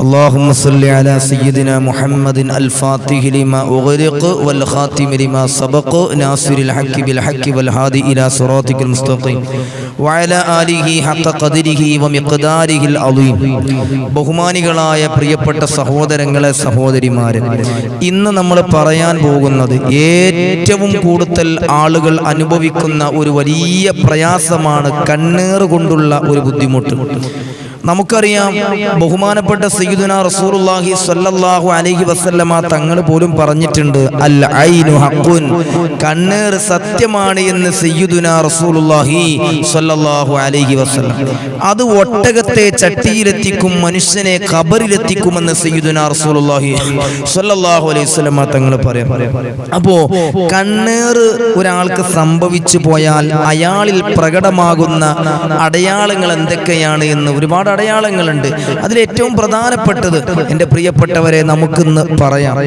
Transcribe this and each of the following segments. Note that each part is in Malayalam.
اللهم صل على سيدنا محمد الفاتح لما أغرق والخاتم لما سبق ناصر الحق بالحق والهادي إلى صراطك المستقيم وعلى آله حق قدره ومقداره العظيم ബഹുമാനികളായ പ്രിയപ്പെട്ട സഹോദരങ്ങളെ സഹോദരിമാരെ ഇന്ന് നമ്മൾ പറയാൻ പോകുന്നത് ഏറ്റവും കൂടുതൽ ആളുകൾ അനുഭവിക്കുന്ന ഒരു വലിയ പ്രയാസമാണ് കണ്ണീർ കൊണ്ടുള്ള ഒരു ബുദ്ധിമുട്ട് നമുക്കറിയാം ബഹുമാനപ്പെട്ട സയ്യിദുന റസൂലുള്ളാഹി സ്വല്ലല്ലാഹു അലൈഹി വസല്ലമ തങ്ങൾ പോലും പറഞ്ഞിട്ടുണ്ട് അൽ ഐനു ഹഖുൻ കണ്ണീർ സത്യമാണ് എന്ന് സയ്യിദുന റസൂലുള്ളാഹി സ്വല്ലല്ലാഹു അലൈഹി വസല്ലം. അത് ഒട്ടകത്തെ ചട്ടിയിലെത്തിക്കും മനുഷ്യനെ ഖബറിലെത്തിക്കുമെന്ന് സയ്യിദുന റസൂലുള്ളാഹി സ്വല്ലല്ലാഹു അലൈഹി വസല്ലമ തങ്ങൾ പറയാം. അപ്പോ കണ്ണേർ ഒരാൾക്ക് സംഭവിച്ചു പോയാൽ അയാളിൽ പ്രകടമാകുന്ന അടയാളങ്ങൾ എന്തൊക്കെയാണ് എന്ന് ഒരുപാട് അടയാളങ്ങളുണ്ട്. അതിൽ ഏറ്റവും പ്രധാനപ്പെട്ടത് എന്റെ പ്രിയപ്പെട്ടവരെ നമുക്കിന്ന് പറയാം.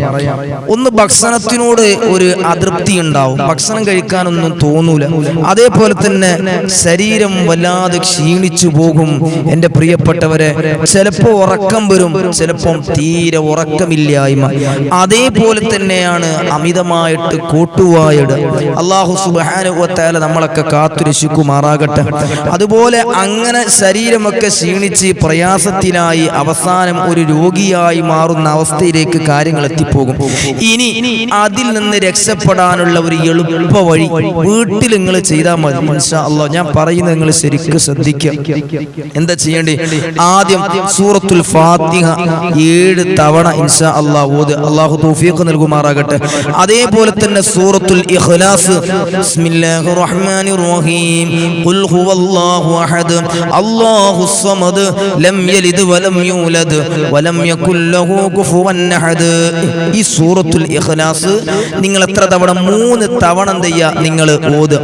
ഒന്ന് ഭക്ഷണത്തിനോട് ഒരു അതൃപ്തി ഉണ്ടാവും. ഭക്ഷണം കഴിക്കാനൊന്നും തോന്നൂല. അതേപോലെ തന്നെ ശരീരം വല്ലാതെ ക്ഷീണിച്ചു പോകും എന്റെ പ്രിയപ്പെട്ടവരെ. ചിലപ്പോൾ ഉറക്കം വരും ചിലപ്പം തീരെ ഉറക്കമില്ലായ്മ. അതേപോലെ തന്നെയാണ് അമിതമായിട്ട് കൂട്ടുവായിട്. അള്ളാഹു സുബാനുവത്താല നമ്മളൊക്കെ കാത്തുരക്ഷിക്കുമാറാകട്ടെ. അതുപോലെ അങ്ങനെ ശരീരമൊക്കെ ക്ഷീണിച്ച് പ്രയാസത്തിലായി അവസാനം ഒരു രോഗിയായി മാറുന്ന അവസ്ഥയിലേക്ക് കാര്യങ്ങൾ എത്തിപ്പോകും. ഇനി അതിൽ നിന്ന് രക്ഷപ്പെടാനുള്ള ഒരു എളുപ്പ വഴി വീട്ടിൽ നിങ്ങൾ ചെയ്താൽ മതി. അല്ലാഹ് ഞാൻ പറയുന്നത് നിങ്ങൾ ശരിക്കും ശ്രദ്ധിക്കുക. എന്താ ചെയ്യേണ്ടി ആദ്യം സൂറത്തുൽ ഫാത്തിഹ ഏഴ് തവണ ഇൻഷാ അള്ളാഹ് ഓത്. അള്ളാഹു തൗഫീഖ് നൽകുമാറാകട്ടെ. അതേപോലെ തന്നെ സൂറത്തുൽ ഇഖ്ലാസ്. ബിസ്മില്ലാഹിർ റഹ്മാനിർ റഹീം. ഖുൽ ഹുവല്ലാഹു അഹദ്. അല്ലാഹുസ് സമദ്. വലം യൂലദ് വലം യകുൽ ലഹു കുഫുവൻ അഹദ് ഈ സൂറത്തുൽ ഇഖ്ലാസ് നിങ്ങൾ എത്ര തവണ മൂന്ന് തവണ എന്ത് ചെയ്യുക? നിങ്ങൾ ഓത്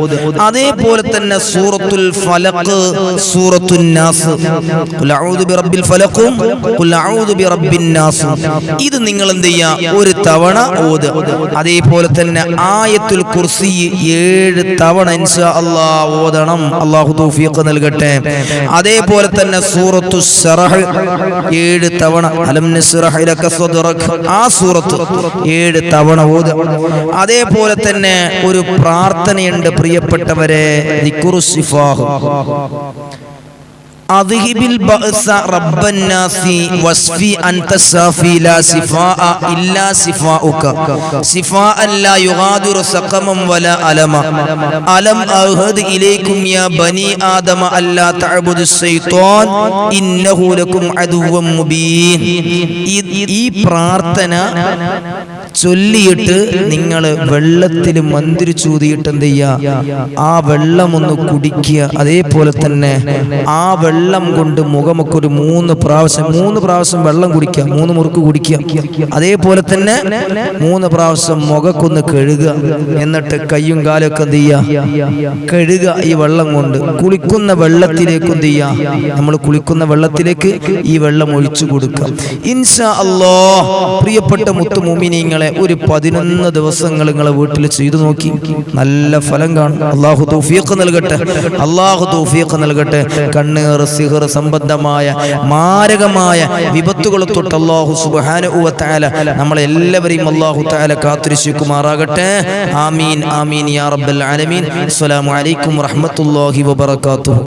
അതേപോലെ തന്നെ സൂറത്തുൽ ഫലഖ് സൂറത്തുൽ നാസ്. ഖുൽ അഊദു ബിറബ്ബിൽ ഫലഖും ഖുൽ അഊദു ബിറബ്ബിൻ നാസ്. ഇത് നിങ്ങൾ എന്ത് ചെയ്യുക? ഒരു തവണ ഓത് അതേപോലെ തന്നെ ആയത്തുൽ കുർസി ഏഴ് തവണ ഇൻഷാ അല്ലാഹ് ഓതണം. അല്ലാഹു തൗഫീഖ് നൽകട്ടെ. അതേപോലെ തന്നെ സൂറത്തു സറഹ്. ഏഴ് തവണ അലം നസ്റഹ് ലക സദ്റക് ആ സൂറത്ത് ഏഴ് തവണ ഓത്. അതേപോലെ തന്നെ ഒരു പ്രാർത്ഥനയുണ്ട് പ്രിയപ്പെട്ടവരെ. ദിക്റു അദ്ഹിബിൽ ബഅസ റബ്ബന്നാസി വസ്ഫി അൻത സാഫി ലാ സിഫാഅ ഇല്ലാ സിഫാഉക. സിഫാഅൻ ലാ യുഗാദിറു സഖമം വലാ അലമ. അലം അഹദ് ഇലൈക്കും യാ ബനി ആദമ അല്ലാ തഅബുദു ശൈത്വാൻ ഇന്നഹു ലക്കും അദുവ്വൻ മുബീൻ. ഈ പ്രാർത്ഥന ചൊല്ലിയിട്ട് നിങ്ങൾ വെള്ളത്തിൽ മന്തിരി ചൂതിയിട്ട് എന്ത് ചെയ്യുക ആ വെള്ളം ഒന്ന് കുടിക്കുക. അതേപോലെ തന്നെ ആ വെള്ളം കൊണ്ട് മുഖമൊക്കെ ഒരു മൂന്ന് പ്രാവശ്യം മൂന്ന് പ്രാവശ്യം വെള്ളം കുടിക്കുക. മൂന്ന് മുറുക്ക് കുടിക്കുക. അതേപോലെ തന്നെ മൂന്ന് പ്രാവശ്യം മുഖക്കൊന്ന് കഴുകുക. എന്നിട്ട് കയ്യും കാലൊക്കെ എന്ത് ചെയ്യുക കഴുകുക ഈ വെള്ളം കൊണ്ട്. കുളിക്കുന്ന വെള്ളത്തിലേക്ക് എന്ത് ചെയ്യുക നമ്മൾ കുളിക്കുന്ന വെള്ളത്തിലേക്ക് ഈ വെള്ളം ഒഴിച്ചു കൊടുക്കുക. ഇൻഷാ അല്ലോ. പ്രിയപ്പെട്ട മുത്തുമൂമിനിങ്ങളെ ഒരു പതിനൊന്ന് ദിവസങ്ങൾ നിങ്ങളെ വീട്ടിൽ ചെയ്തു നോക്കി. നല്ല ഫലം കാണും. അള്ളാഹു തൗഫീഖ് നൽകട്ടെ. അള്ളാഹു തൗഫീഖ് നൽകട്ടെ. കണ്ണീർ സിഹർ സംബന്ധമായ മാരകമായ വിപത്തുകൾ തൊട്ട് അള്ളാഹു വ എല്ലാവരെയും നമ്മളെല്ലാവരെയും അള്ളാഹു താല കാത്തിരിശിക്കുമാറാകട്ടെ ആമീൻ ആമീൻ യാ റബ്ബൽ ആലമീൻ. അസ്സലാമു അലൈക്കും വറഹ്മത്തുള്ളാഹി വബറകാതുഹു.